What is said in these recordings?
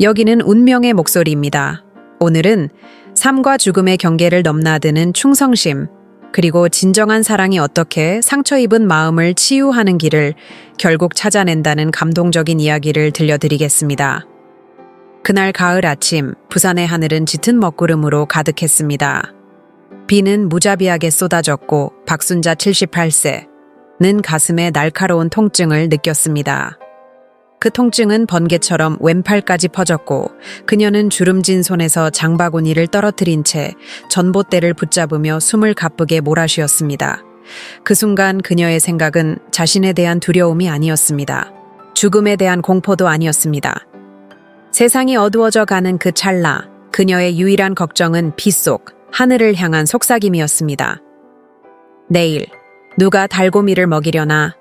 여기는 운명의 목소리입니다. 오늘은 삶과 죽음의 경계를 넘나드는 충성심, 그리고 진정한 사랑이 어떻게 상처 입은 마음을 치유하는 길을 결국 찾아낸다는 감동적인 이야기를 들려드리겠습니다. 그날 가을 아침, 부산의 하늘은 짙은 먹구름으로 가득했습니다. 비는 무자비하게 쏟아졌고 박순자 78세는 가슴에 날카로운 통증을 느꼈습니다. 그 통증은 번개처럼 왼팔까지 퍼졌고 그녀는 주름진 손에서 장바구니를 떨어뜨린 채 전봇대를 붙잡으며 숨을 가쁘게 몰아쉬었습니다. 그 순간 그녀의 생각은 자신에 대한 두려움이 아니었습니다. 죽음에 대한 공포도 아니었습니다. 세상이 어두워져 가는 그 찰나 그녀의 유일한 걱정은 빗속 하늘을 향한 속삭임이었습니다. 내일 누가 달고미를 먹이려나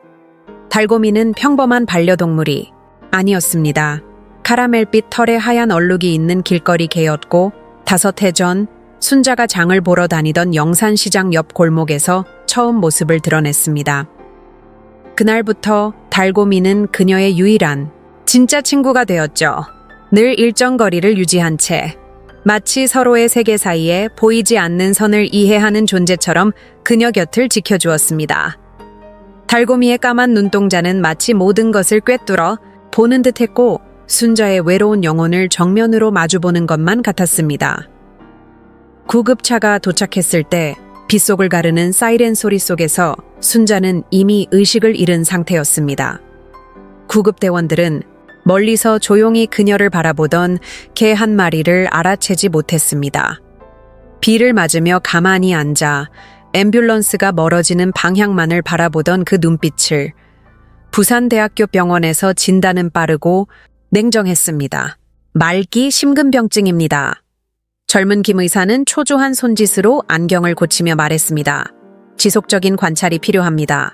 달고미는 평범한 반려동물이 아니었습니다. 카라멜빛 털에 하얀 얼룩이 있는 길거리 개였고 다섯 해 전 순자가 장을 보러 다니던 영산시장 옆 골목에서 처음 모습을 드러냈습니다. 그날부터 달고미는 그녀의 유일한 진짜 친구가 되었죠. 늘 일정 거리를 유지한 채 마치 서로의 세계 사이에 보이지 않는 선을 이해하는 존재처럼 그녀 곁을 지켜주었습니다. 달고미의 까만 눈동자는 마치 모든 것을 꿰뚫어 보는 듯 했고 순자의 외로운 영혼을 정면으로 마주보는 것만 같았습니다. 구급차가 도착했을 때 빗속을 가르는 사이렌 소리 속에서 순자는 이미 의식을 잃은 상태였습니다. 구급대원들은 멀리서 조용히 그녀를 바라보던 개 한 마리를 알아채지 못했습니다. 비를 맞으며 가만히 앉아 앰뷸런스가 멀어지는 방향만을 바라보던 그 눈빛을 부산대학교 병원에서 진단은 빠르고 냉정했습니다. 말기 심근병증입니다. 젊은 김 의사는 초조한 손짓으로 안경을 고치며 말했습니다. 지속적인 관찰이 필요합니다.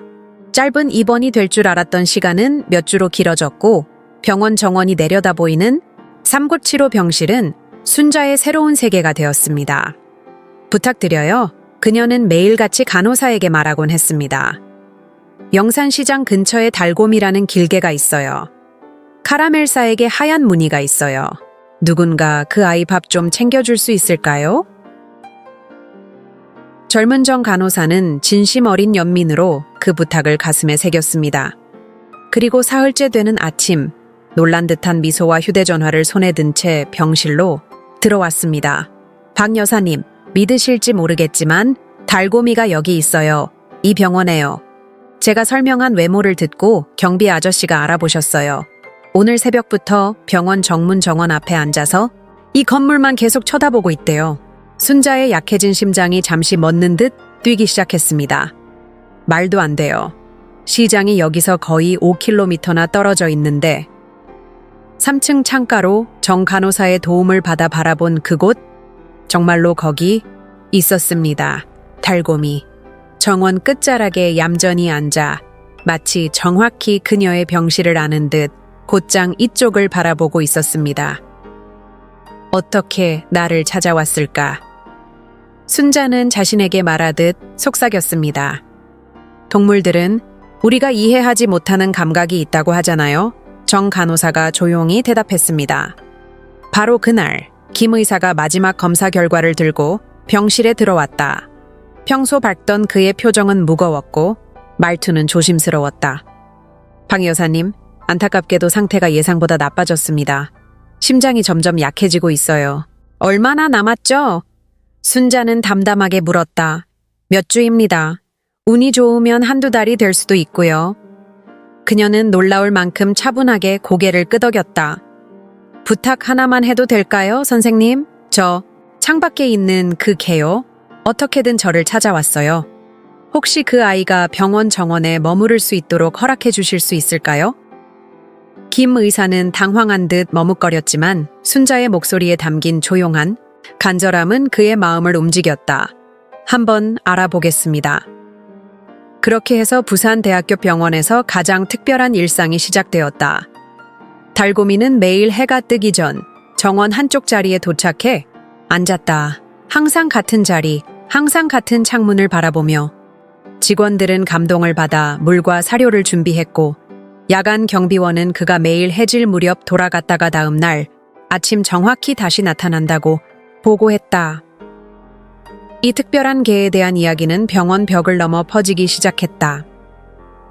짧은 입원이 될 줄 알았던 시간은 몇 주로 길어졌고 병원 정원이 내려다 보이는 397호 병실은 순자의 새로운 세계가 되었습니다. 부탁드려요. 그녀는 매일같이 간호사에게 말하곤 했습니다. 영산시장 근처에 달곰이라는 길게가 있어요. 카라멜사에게 하얀 무늬가 있어요. 누군가 그 아이 밥 좀 챙겨줄 수 있을까요? 젊은 정 간호사는 진심 어린 연민으로 그 부탁을 가슴에 새겼습니다. 그리고 사흘째 되는 아침, 놀란 듯한 미소와 휴대전화를 손에 든 채 병실로 들어왔습니다. 박 여사님, 믿으실지 모르겠지만 달고미가 여기 있어요. 이 병원에요. 제가 설명한 외모를 듣고 경비 아저씨가 알아보셨어요. 오늘 새벽부터 병원 정문 정원 앞에 앉아서 이 건물만 계속 쳐다보고 있대요. 순자의 약해진 심장이 잠시 멎는 듯 뛰기 시작했습니다. 말도 안 돼요. 시장이 여기서 거의 5km나 떨어져 있는데 3층 창가로 정 간호사의 도움을 받아 바라본 그곳 정말로 거기 있었습니다. 달곰이 정원 끝자락에 얌전히 앉아 마치 정확히 그녀의 병실을 아는 듯 곧장 이쪽을 바라보고 있었습니다. 어떻게 나를 찾아왔을까? 순자는 자신에게 말하듯 속삭였습니다. 동물들은 우리가 이해하지 못하는 감각이 있다고 하잖아요. 정 간호사가 조용히 대답했습니다. 바로 그날, 김 의사가 마지막 검사 결과를 들고 병실에 들어왔다. 평소 밝던 그의 표정은 무거웠고 말투는 조심스러웠다. 방 여사님, 안타깝게도 상태가 예상보다 나빠졌습니다. 심장이 점점 약해지고 있어요. 얼마나 남았죠? 순자는 담담하게 물었다. 몇 주입니다. 운이 좋으면 한두 달이 될 수도 있고요. 그녀는 놀라울 만큼 차분하게 고개를 끄덕였다. 부탁 하나만 해도 될까요, 선생님? 저 창밖에 있는 그 개요. 어떻게든 저를 찾아왔어요. 혹시 그 아이가 병원 정원에 머무를 수 있도록 허락해 주실 수 있을까요? 김 의사는 당황한 듯 머뭇거렸지만 순자의 목소리에 담긴 조용한 간절함은 그의 마음을 움직였다. 한번 알아보겠습니다. 그렇게 해서 부산대학교 병원에서 가장 특별한 일상이 시작되었다. 달고미는 매일 해가 뜨기 전 정원 한쪽 자리에 도착해 앉았다. 항상 같은 자리, 항상 같은 창문을 바라보며 직원들은 감동을 받아 물과 사료를 준비했고 야간 경비원은 그가 매일 해질 무렵 돌아갔다가 다음 날 아침 정확히 다시 나타난다고 보고했다. 이 특별한 개에 대한 이야기는 병원 벽을 넘어 퍼지기 시작했다.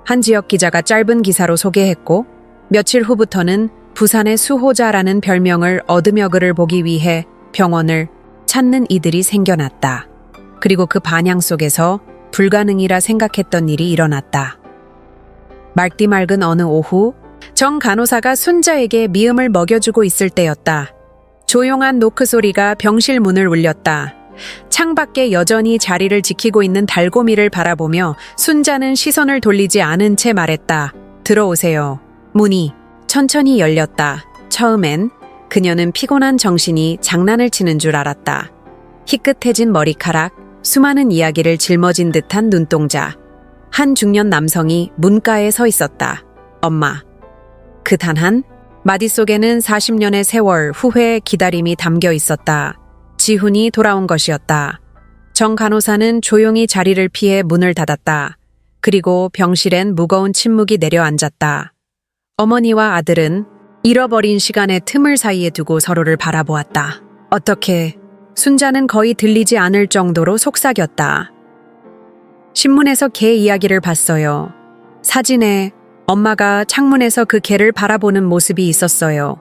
한 지역 기자가 짧은 기사로 소개했고 며칠 후부터는 부산의 수호자라는 별명을 얻으며 그를 보기 위해 병원을 찾는 이들이 생겨났다. 그리고 그 반향 속에서 불가능이라 생각했던 일이 일어났다. 맑디 맑은 어느 오후 정 간호사가 순자에게 미음을 먹여주고 있을 때였다. 조용한 노크 소리가 병실 문을 울렸다. 창밖에 여전히 자리를 지키고 있는 달고미를 바라보며 순자는 시선을 돌리지 않은 채 말했다. 들어오세요. 문이 천천히 열렸다. 처음엔 그녀는 피곤한 정신이 장난을 치는 줄 알았다. 희끗해진 머리카락, 수많은 이야기를 짊어진 듯한 눈동자. 한 중년 남성이 문가에 서 있었다. 엄마. 그 단 한 마디 속에는 40년의 세월 후회의 기다림이 담겨 있었다. 지훈이 돌아온 것이었다. 정 간호사는 조용히 자리를 피해 문을 닫았다. 그리고 병실엔 무거운 침묵이 내려앉았다. 어머니와 아들은 잃어버린 시간의 틈을 사이에 두고 서로를 바라보았다. 어떻게 순자는 거의 들리지 않을 정도로 속삭였다. 신문에서 개 이야기를 봤어요. 사진에 엄마가 창문에서 그 개를 바라보는 모습이 있었어요.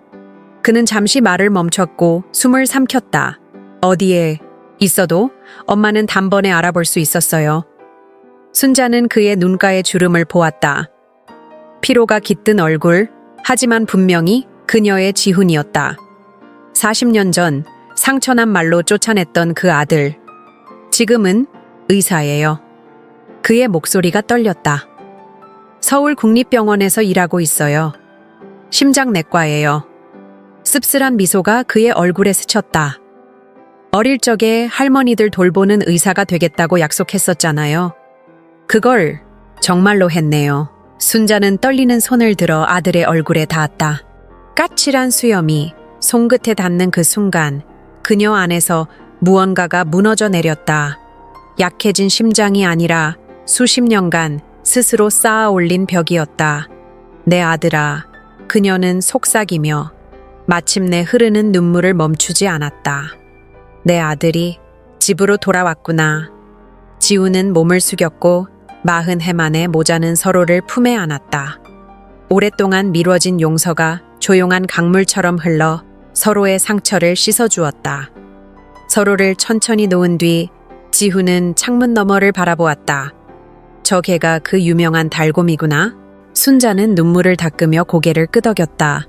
그는 잠시 말을 멈췄고 숨을 삼켰다. 어디에 있어도 엄마는 단번에 알아볼 수 있었어요. 순자는 그의 눈가의 주름을 보았다. 피로가 깃든 얼굴, 하지만 분명히 그녀의 지훈이었다. 40년 전 상처난 말로 쫓아냈던 그 아들. 지금은 의사예요. 그의 목소리가 떨렸다. 서울 국립병원에서 일하고 있어요. 심장내과예요. 씁쓸한 미소가 그의 얼굴에 스쳤다. 어릴 적에 할머니들 돌보는 의사가 되겠다고 약속했었잖아요. 그걸 정말로 했네요. 순자는 떨리는 손을 들어 아들의 얼굴에 닿았다. 까칠한 수염이 손끝에 닿는 그 순간 그녀 안에서 무언가가 무너져 내렸다. 약해진 심장이 아니라 수십 년간 스스로 쌓아 올린 벽이었다. 내 아들아, 그녀는 속삭이며 마침내 흐르는 눈물을 멈추지 않았다. 내 아들이 집으로 돌아왔구나. 지우는 몸을 숙였고 마흔 해 만에 모자는 서로를 품에 안았다. 오랫동안 미뤄진 용서가 조용한 강물처럼 흘러 서로의 상처를 씻어주었다. 서로를 천천히 놓은 뒤 지후는 창문 너머를 바라보았다. 저 개가 그 유명한 달곰이구나. 순자는 눈물을 닦으며 고개를 끄덕였다.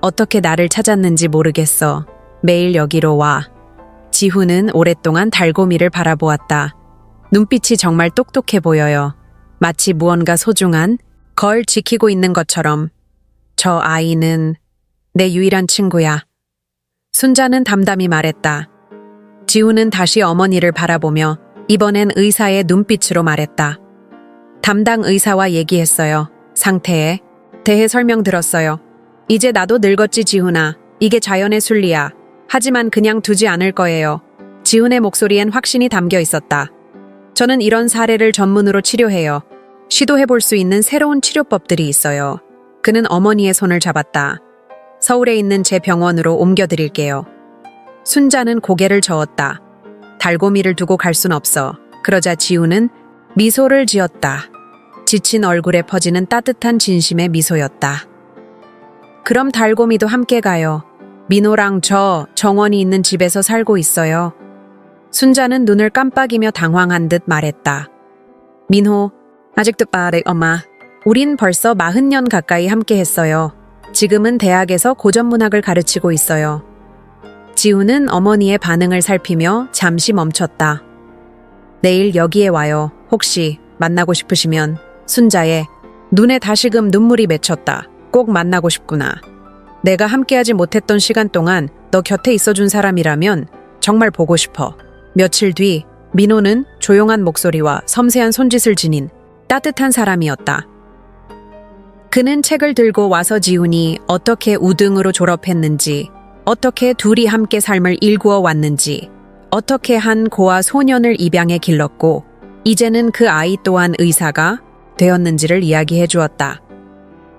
어떻게 나를 찾았는지 모르겠어. 매일 여기로 와. 지후는 오랫동안 달고미를 바라보았다. 눈빛이 정말 똑똑해 보여요. 마치 무언가 소중한 걸 지키고 있는 것처럼. 저 아이는 내 유일한 친구야. 순자는 담담히 말했다. 지우는 다시 어머니를 바라보며 이번엔 의사의 눈빛으로 말했다. 담당 의사와 얘기했어요. 상태에 대해 설명 들었어요. 이제 나도 늙었지 지훈아. 이게 자연의 순리야. 하지만 그냥 두지 않을 거예요. 지훈의 목소리엔 확신이 담겨 있었다. 저는 이런 사례를 전문으로 치료해요. 시도해 볼 수 있는 새로운 치료법들이 있어요. 그는 어머니의 손을 잡았다. 서울에 있는 제 병원으로 옮겨드릴게요. 순자는 고개를 저었다. 달고미를 두고 갈 순 없어. 그러자 지우는 미소를 지었다. 지친 얼굴에 퍼지는 따뜻한 진심의 미소였다. 그럼 달고미도 함께 가요. 민호랑 저 정원이 있는 집에서 살고 있어요. 순자는 눈을 깜빡이며 당황한 듯 말했다. 민호, 아직도 빠르 엄마. 우린 벌써 마흔 년 가까이 함께 했어요. 지금은 대학에서 고전문학을 가르치고 있어요. 지우는 어머니의 반응을 살피며 잠시 멈췄다. 내일 여기에 와요. 혹시 만나고 싶으시면 순자의 눈에 다시금 눈물이 맺혔다. 꼭 만나고 싶구나. 내가 함께하지 못했던 시간 동안 너 곁에 있어준 사람이라면 정말 보고 싶어. 며칠 뒤 민호는 조용한 목소리와 섬세한 손짓을 지닌 따뜻한 사람이었다. 그는 책을 들고 와서 지훈이 어떻게 우등으로 졸업했는지, 어떻게 둘이 함께 삶을 일구어 왔는지, 어떻게 한 고아 소년을 입양해 길렀고, 이제는 그 아이 또한 의사가 되었는지를 이야기해 주었다.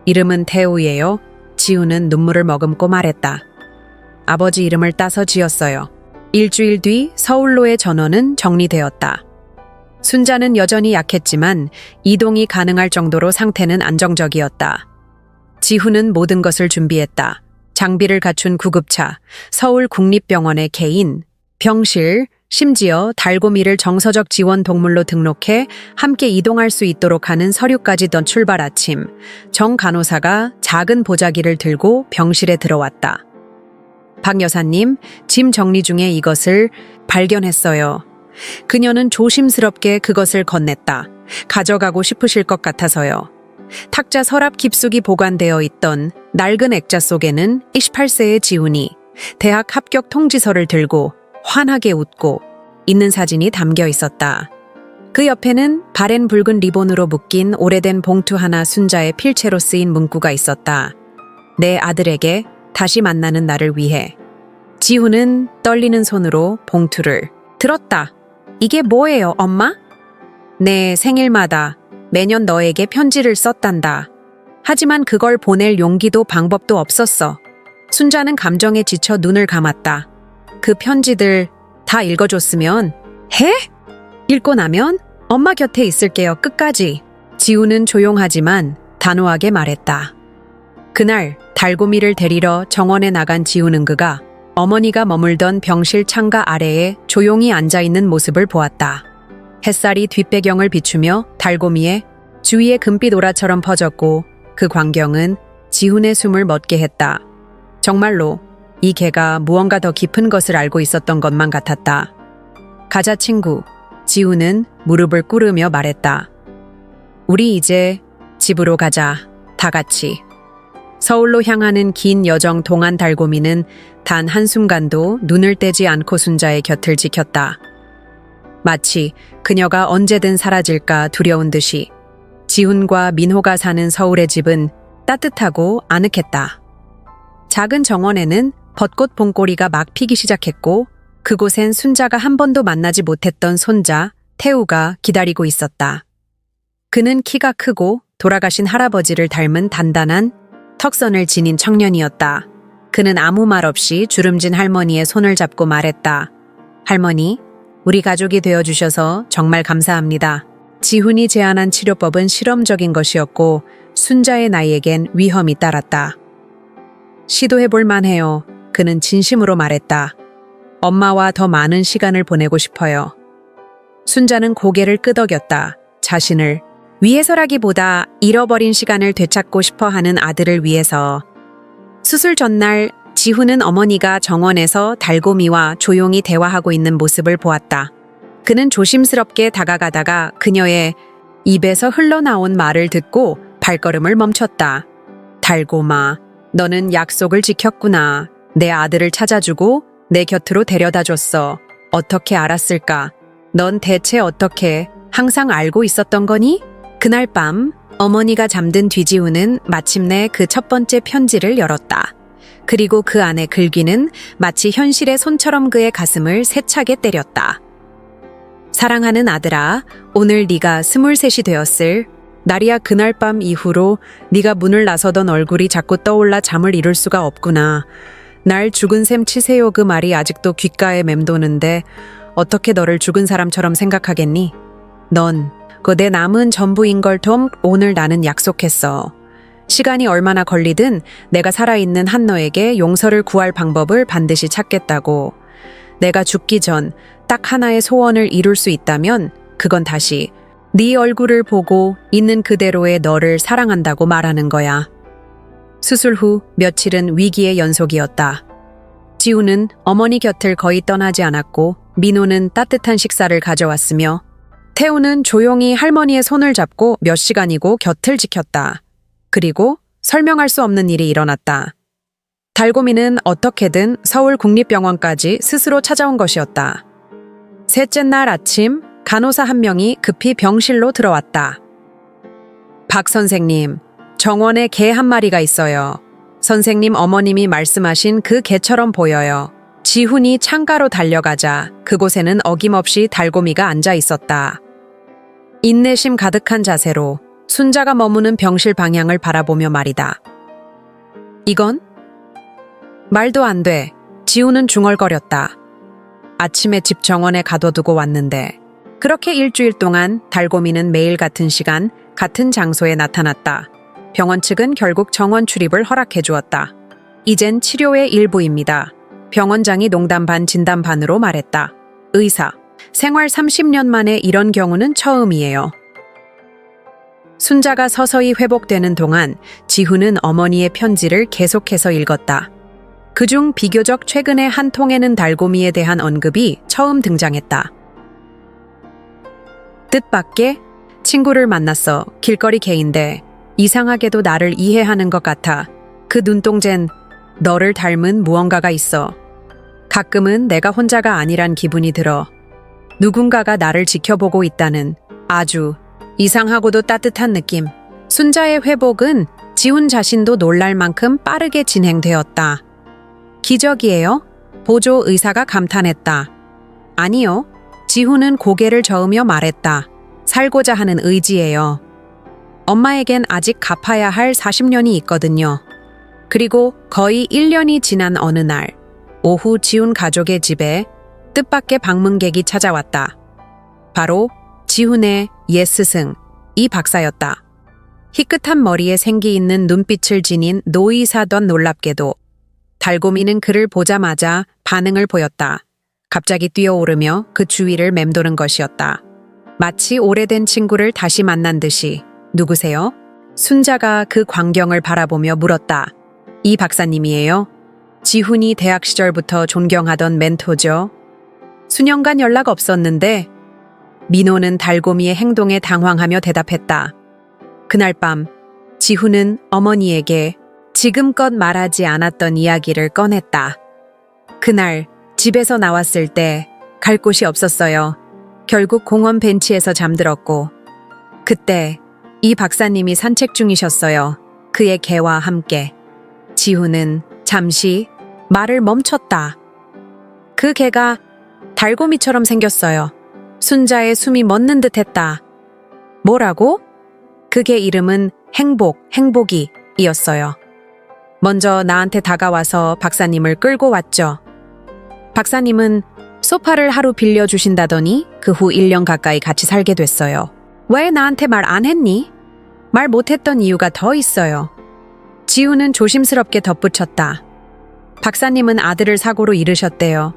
이름은 태우예요. 지우는 눈물을 머금고 말했다. 아버지 이름을 따서 지었어요. 일주일 뒤 서울로의 전원은 정리되었다. 순자는 여전히 약했지만 이동이 가능할 정도로 상태는 안정적이었다. 지훈은 모든 것을 준비했다. 장비를 갖춘 구급차, 서울 국립병원의 개인, 병실, 심지어 달고미를 정서적 지원 동물로 등록해 함께 이동할 수 있도록 하는 서류까지 던 출발 아침, 정 간호사가 작은 보자기를 들고 병실에 들어왔다. 박 여사님, 짐 정리 중에 이것을 발견했어요. 그녀는 조심스럽게 그것을 건넸다. 가져가고 싶으실 것 같아서요. 탁자 서랍 깊숙이 보관되어 있던 낡은 액자 속에는 28세의 지훈이 대학 합격 통지서를 들고 환하게 웃고 있는 사진이 담겨 있었다. 그 옆에는 바랜 붉은 리본으로 묶인 오래된 봉투 하나 순자의 필체로 쓰인 문구가 있었다. 내 아들에게 다시 만나는 날을 위해. 지훈은 떨리는 손으로 봉투를 들었다. 이게 뭐예요, 엄마? 내 생일마다 매년 너에게 편지를 썼단다. 하지만 그걸 보낼 용기도 방법도 없었어. 순자는 감정에 지쳐 눈을 감았다. 그 편지들 다 읽어줬으면 해? 읽고 나면 엄마 곁에 있을게요, 끝까지. 지우는 조용하지만 단호하게 말했다. 그날 달고미를 데리러 정원에 나간 지우는 그가 어머니가 머물던 병실 창가 아래에 조용히 앉아 있는 모습을 보았다. 햇살이 뒷배경을 비추며 달고미에 주위에 금빛 오라처럼 퍼졌고 그 광경은 지훈의 숨을 멎게 했다. 정말로 이 개가 무언가 더 깊은 것을 알고 있었던 것만 같았다. 가자 친구. 지훈은 무릎을 꿇으며 말했다. 우리 이제 집으로 가자. 다 같이. 서울로 향하는 긴 여정 동안 달고미는 단 한순간도 눈을 떼지 않고 순자의 곁을 지켰다. 마치 그녀가 언제든 사라질까 두려운 듯이 지훈과 민호가 사는 서울의 집은 따뜻하고 아늑했다. 작은 정원에는 벚꽃 봉꼬리가 막 피기 시작했고 그곳엔 순자가 한 번도 만나지 못했던 손자 태우가 기다리고 있었다. 그는 키가 크고 돌아가신 할아버지를 닮은 단단한 턱선을 지닌 청년이었다. 그는 아무 말 없이 주름진 할머니의 손을 잡고 말했다. 할머니, 우리 가족이 되어주셔서 정말 감사합니다. 지훈이 제안한 치료법은 실험적인 것이었고 순자의 나이에겐 위험이 따랐다. 시도해볼 만해요. 그는 진심으로 말했다. 엄마와 더 많은 시간을 보내고 싶어요. 순자는 고개를 끄덕였다. 자신을 위해서라기보다 잃어버린 시간을 되찾고 싶어 하는 아들을 위해서. 수술 전날 지훈은 어머니가 정원에서 달고미와 조용히 대화하고 있는 모습을 보았다. 그는 조심스럽게 다가가다가 그녀의 입에서 흘러나온 말을 듣고 발걸음을 멈췄다. 달고마, 너는 약속을 지켰구나. 내 아들을 찾아주고 내 곁으로 데려다 줬어. 어떻게 알았을까? 넌 대체 어떻게 항상 알고 있었던 거니? 그날 밤 어머니가 잠든 뒤지우는 마침내 그 첫 번째 편지를 열었다. 그리고 그 안에 글귀는 마치 현실의 손처럼 그의 가슴을 세차게 때렸다. 사랑하는 아들아, 오늘 네가 스물셋이 되었을 날이야 그날 밤 이후로 네가 문을 나서던 얼굴이 자꾸 떠올라 잠을 이룰 수가 없구나. 날 죽은 셈 치세요 그 말이 아직도 귓가에 맴도는데 어떻게 너를 죽은 사람처럼 생각하겠니? 넌 그 내 남은 전부인 걸 톰 오늘 나는 약속했어. 시간이 얼마나 걸리든 내가 살아있는 한 너에게 용서를 구할 방법을 반드시 찾겠다고. 내가 죽기 전 딱 하나의 소원을 이룰 수 있다면 그건 다시 네 얼굴을 보고 있는 그대로의 너를 사랑한다고 말하는 거야. 수술 후 며칠은 위기의 연속이었다. 지우는 어머니 곁을 거의 떠나지 않았고 민호는 따뜻한 식사를 가져왔으며 태우는 조용히 할머니의 손을 잡고 몇 시간이고 곁을 지켰다. 그리고 설명할 수 없는 일이 일어났다. 달고미는 어떻게든 서울 국립병원까지 스스로 찾아온 것이었다. 셋째 날 아침 간호사 한 명이 급히 병실로 들어왔다. 박 선생님, 정원에 개 한 마리가 있어요. 선생님 어머님이 말씀하신 그 개처럼 보여요. 지훈이 창가로 달려가자 그곳에는 어김없이 달고미가 앉아 있었다. 인내심 가득한 자세로 순자가 머무는 병실 방향을 바라보며 말이다. 이건? 말도 안 돼. 지우는 중얼거렸다. 아침에 집 정원에 가둬두고 왔는데 그렇게 일주일 동안 달고미는 매일 같은 시간 같은 장소에 나타났다. 병원 측은 결국 정원 출입을 허락해 주었다. 이젠 치료의 일부입니다. 병원장이 농담 반 진담 반으로 말했다. 의사, 생활 30년 만에 이런 경우는 처음이에요. 순자가 서서히 회복되는 동안 지훈은 어머니의 편지를 계속해서 읽었다. 그중 비교적 최근에 한 통에는 달고미에 대한 언급이 처음 등장했다. 뜻밖의 친구를 만났어 길거리 개인데 이상하게도 나를 이해하는 것 같아. 그 눈동젠 너를 닮은 무언가가 있어. 가끔은 내가 혼자가 아니란 기분이 들어. 누군가가 나를 지켜보고 있다는 아주 이상하고도 따뜻한 느낌. 순자의 회복은 지훈 자신도 놀랄 만큼 빠르게 진행되었다. 기적이에요? 보조 의사가 감탄했다. 아니요. 지훈은 고개를 저으며 말했다. 살고자 하는 의지예요. 엄마에겐 아직 갚아야 할 40년이 있거든요. 그리고 거의 1년이 지난 어느 날, 오후 지훈 가족의 집에 뜻밖의 방문객이 찾아왔다. 바로 지훈의 옛 스승, 이 박사였다. 희끗한 머리에 생기 있는 눈빛을 지닌 노이사던 놀랍게도 달고미는 그를 보자마자 반응을 보였다. 갑자기 뛰어오르며 그 주위를 맴도는 것이었다. 마치 오래된 친구를 다시 만난 듯이 누구세요? 순자가 그 광경을 바라보며 물었다. 이 박사님이에요. 지훈이 대학 시절부터 존경하던 멘토죠. 수년간 연락 없었는데 민호는 달고미의 행동에 당황하며 대답했다. 그날 밤 지훈은 어머니에게 지금껏 말하지 않았던 이야기를 꺼냈다. 그날 집에서 나왔을 때 갈 곳이 없었어요. 결국 공원 벤치에서 잠들었고 그때 이 박사님이 산책 중이셨어요. 그의 개와 함께. 지훈은 잠시 말을 멈췄다. 그 개가 달고미처럼 생겼어요. 순자의 숨이 멎는 듯 했다. 뭐라고? 그개 이름은 행복, 행복이 이었어요. 먼저 나한테 다가와서 박사님을 끌고 왔죠. 박사님은 소파를 하루 빌려주신다더니 그 후 1년 가까이 같이 살게 됐어요. 왜 나한테 말 안 했니? 말 못했던 이유가 더 있어요. 지우는 조심스럽게 덧붙였다. 박사님은 아들을 사고로 잃으셨대요.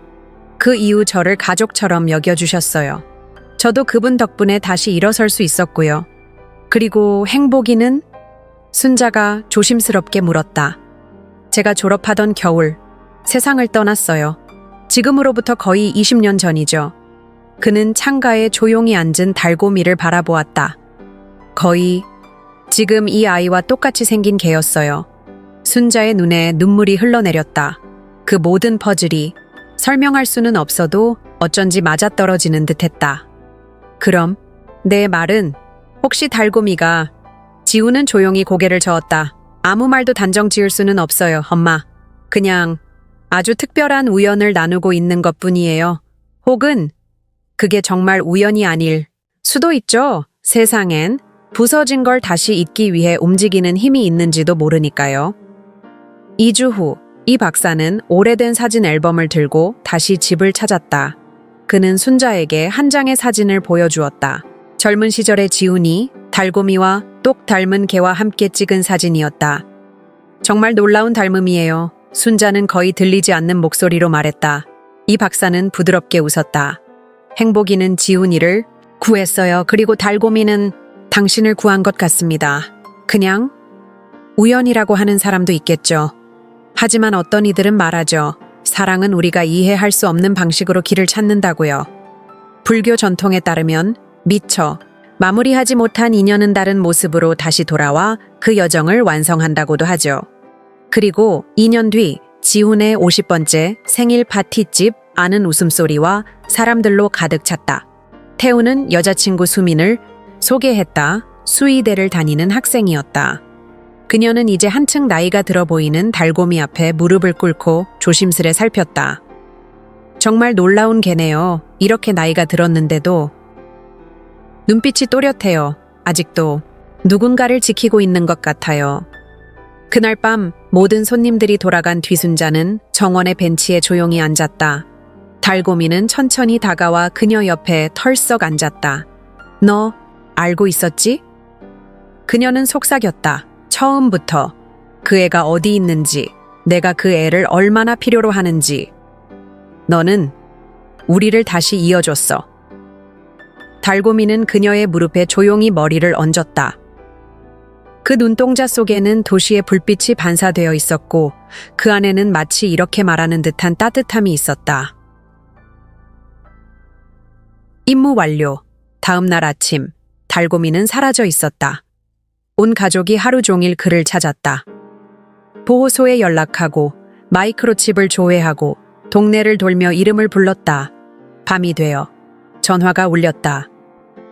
그 이후 저를 가족처럼 여겨주셨어요. 저도 그분 덕분에 다시 일어설 수 있었고요. 그리고 행복이는? 순자가 조심스럽게 물었다. 제가 졸업하던 겨울, 세상을 떠났어요. 지금으로부터 거의 20년 전이죠. 그는 창가에 조용히 앉은 달고미를 바라보았다. 거의 지금 이 아이와 똑같이 생긴 개였어요. 순자의 눈에 눈물이 흘러내렸다. 그 모든 퍼즐이 설명할 수는 없어도 어쩐지 맞아떨어지는 듯 했다. 그럼 내 말은 혹시 달고미가 지우는 조용히 고개를 저었다. 아무 말도 단정 지을 수는 없어요, 엄마. 그냥 아주 특별한 우연을 나누고 있는 것 뿐이에요. 혹은 그게 정말 우연이 아닐 수도 있죠. 세상엔 부서진 걸 다시 잇기 위해 움직이는 힘이 있는지도 모르니까요. 2주 후, 이 박사는 오래된 사진 앨범을 들고 다시 집을 찾았다. 그는 순자에게 한 장의 사진을 보여주었다. 젊은 시절의 지훈이 달고미와 똑 닮은 개와 함께 찍은 사진이었다. 정말 놀라운 닮음이에요. 순자는 거의 들리지 않는 목소리로 말했다. 이 박사는 부드럽게 웃었다. 행복이는 지훈이를 구했어요. 그리고 달고미는 당신을 구한 것 같습니다. 그냥 우연이라고 하는 사람도 있겠죠. 하지만 어떤 이들은 말하죠. 사랑은 우리가 이해할 수 없는 방식으로 길을 찾는다고요. 불교 전통에 따르면 미처 마무리하지 못한 인연은 다른 모습으로 다시 돌아와 그 여정을 완성한다고도 하죠. 그리고 2년 뒤 지훈의 50번째 생일 파티집 아는 웃음소리와 사람들로 가득 찼다. 태우는 여자친구 수민을 소개했다. 수의대를 다니는 학생이었다. 그녀는 이제 한층 나이가 들어 보이는 달고미 앞에 무릎을 꿇고 조심스레 살폈다. 정말 놀라운 개네요. 이렇게 나이가 들었는데도 눈빛이 또렷해요. 아직도 누군가를 지키고 있는 것 같아요. 그날 밤 모든 손님들이 돌아간 뒤순자는 정원의 벤치에 조용히 앉았다. 달고미는 천천히 다가와 그녀 옆에 털썩 앉았다. 너 알고 있었지? 그녀는 속삭였다. 처음부터 그 애가 어디 있는지, 내가 그 애를 얼마나 필요로 하는지. 너는 우리를 다시 이어줬어. 달고미는 그녀의 무릎에 조용히 머리를 얹었다. 그 눈동자 속에는 도시의 불빛이 반사되어 있었고 그 안에는 마치 이렇게 말하는 듯한 따뜻함이 있었다. 임무 완료. 다음 날 아침, 달고미는 사라져 있었다. 온 가족이 하루 종일 그를 찾았다. 보호소에 연락하고 마이크로칩을 조회하고 동네를 돌며 이름을 불렀다. 밤이 되어 전화가 울렸다.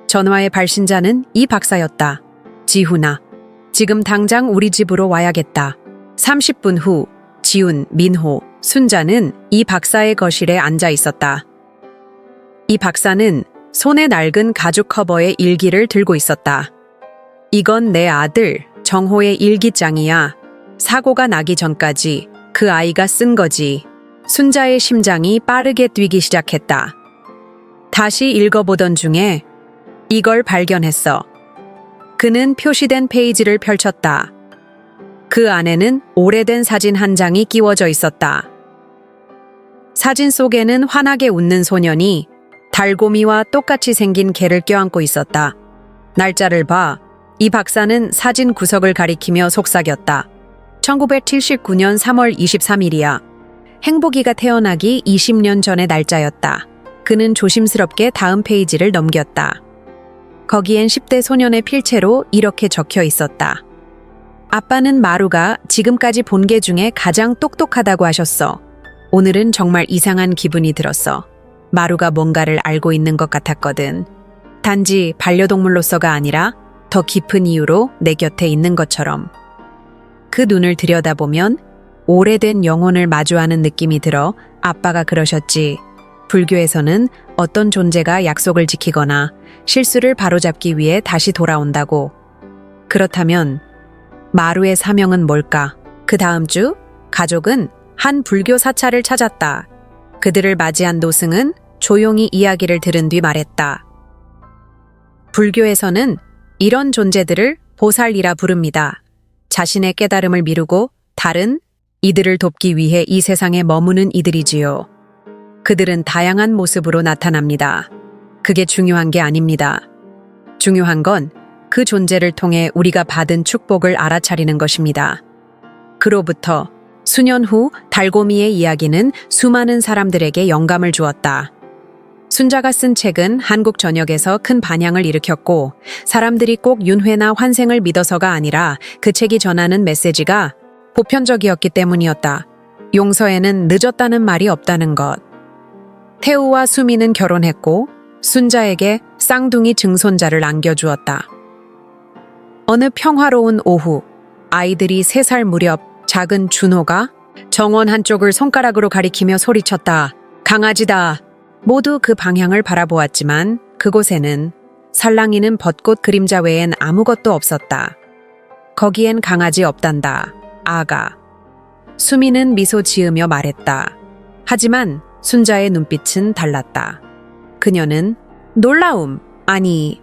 전화의 발신자는 이 박사였다. 지훈아, 지금 당장 우리 집으로 와야겠다. 30분 후 지훈, 민호, 순자는 이 박사의 거실에 앉아 있었다. 이 박사는 손에 낡은 가죽 커버의 일기를 들고 있었다. 이건 내 아들 정호의 일기장이야. 사고가 나기 전까지 그 아이가 쓴 거지. 순자의 심장이 빠르게 뛰기 시작했다. 다시 읽어보던 중에 이걸 발견했어. 그는 표시된 페이지를 펼쳤다. 그 안에는 오래된 사진 한 장이 끼워져 있었다. 사진 속에는 환하게 웃는 소년이 달고미와 똑같이 생긴 개를 껴안고 있었다. 날짜를 봐. 이 박사는 사진 구석을 가리키며 속삭였다. 1979년 3월 23일이야. 행복이가 태어나기 20년 전의 날짜였다. 그는 조심스럽게 다음 페이지를 넘겼다. 거기엔 10대 소년의 필체로 이렇게 적혀 있었다. 아빠는 마루가 지금까지 본 게 중에 가장 똑똑하다고 하셨어. 오늘은 정말 이상한 기분이 들었어. 마루가 뭔가를 알고 있는 것 같았거든. 단지 반려동물로서가 아니라 더 깊은 이유로 내 곁에 있는 것처럼. 그 눈을 들여다보면 오래된 영혼을 마주하는 느낌이 들어 아빠가 그러셨지. 불교에서는 어떤 존재가 약속을 지키거나 실수를 바로잡기 위해 다시 돌아온다고. 그렇다면 마루의 사명은 뭘까? 그 다음 주 가족은 한 불교 사찰을 찾았다. 그들을 맞이한 노승은 조용히 이야기를 들은 뒤 말했다. 불교에서는 이런 존재들을 보살이라 부릅니다. 자신의 깨달음을 미루고 다른 이들을 돕기 위해 이 세상에 머무는 이들이지요. 그들은 다양한 모습으로 나타납니다. 그게 중요한 게 아닙니다. 중요한 건 그 존재를 통해 우리가 받은 축복을 알아차리는 것입니다. 그로부터 수년 후 달고미의 이야기는 수많은 사람들에게 영감을 주었다. 순자가 쓴 책은 한국 전역에서 큰 반향을 일으켰고 사람들이 꼭 윤회나 환생을 믿어서가 아니라 그 책이 전하는 메시지가 보편적이었기 때문이었다. 용서에는 늦었다는 말이 없다는 것. 태우와 수미는 결혼했고 순자에게 쌍둥이 증손자를 안겨주었다. 어느 평화로운 오후 아이들이 세 살 무렵 작은 준호가 정원 한쪽을 손가락으로 가리키며 소리쳤다. 강아지다. 모두 그 방향을 바라보았지만 그곳에는 살랑이는 벚꽃 그림자 외엔 아무것도 없었다. 거기엔 강아지 없단다. 아가. 수미는 미소 지으며 말했다. 하지만 순자의 눈빛은 달랐다. 그녀는 놀라움, 아니,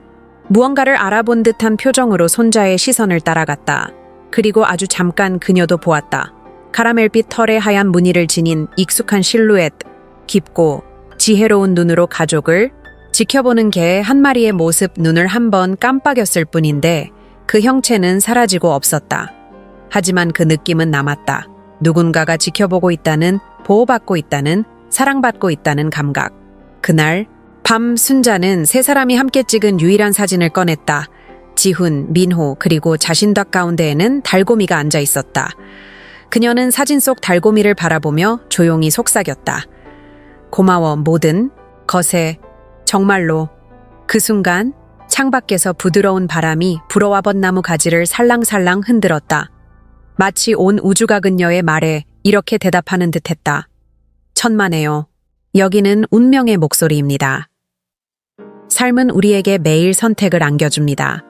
무언가를 알아본 듯한 표정으로 손자의 시선을 따라갔다. 그리고 아주 잠깐 그녀도 보았다. 카라멜빛 털에 하얀 무늬를 지닌 익숙한 실루엣, 깊고 지혜로운 눈으로 가족을 지켜보는 개 한 마리의 모습 눈을 한 번 깜빡였을 뿐인데 그 형체는 사라지고 없었다. 하지만 그 느낌은 남았다. 누군가가 지켜보고 있다는, 보호받고 있다는, 사랑받고 있다는 감각. 그날 밤 순자는 세 사람이 함께 찍은 유일한 사진을 꺼냈다. 지훈, 민호, 그리고 자신 덕 가운데에는 달고미가 앉아 있었다. 그녀는 사진 속 달고미를 바라보며 조용히 속삭였다. 고마워, 모든 거세, 정말로. 그 순간 창밖에서 부드러운 바람이 불어와 번 나무 가지를 살랑살랑 흔들었다. 마치 온 우주가 그녀의 말에 이렇게 대답하는 듯 했다. 천만에요. 여기는 운명의 목소리입니다. 삶은 우리에게 매일 선택을 안겨줍니다.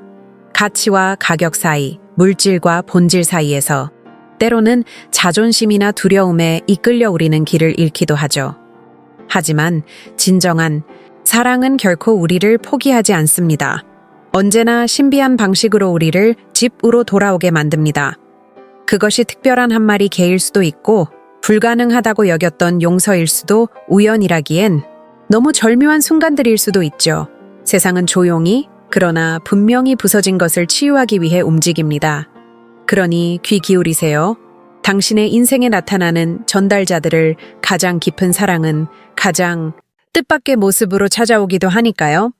가치와 가격 사이, 물질과 본질 사이에서 때로는 자존심이나 두려움에 이끌려 우리는 길을 잃기도 하죠. 하지만 진정한 사랑은 결코 우리를 포기하지 않습니다. 언제나 신비한 방식으로 우리를 집으로 돌아오게 만듭니다. 그것이 특별한 한 마리 개일 수도 있고 불가능하다고 여겼던 용서일 수도 우연이라기엔 너무 절묘한 순간들일 수도 있죠. 세상은 조용히 그러나 분명히 부서진 것을 치유하기 위해 움직입니다. 그러니 귀 기울이세요. 당신의 인생에 나타나는 전달자들을 가장 깊은 사랑은 가장 뜻밖의 모습으로 찾아오기도 하니까요.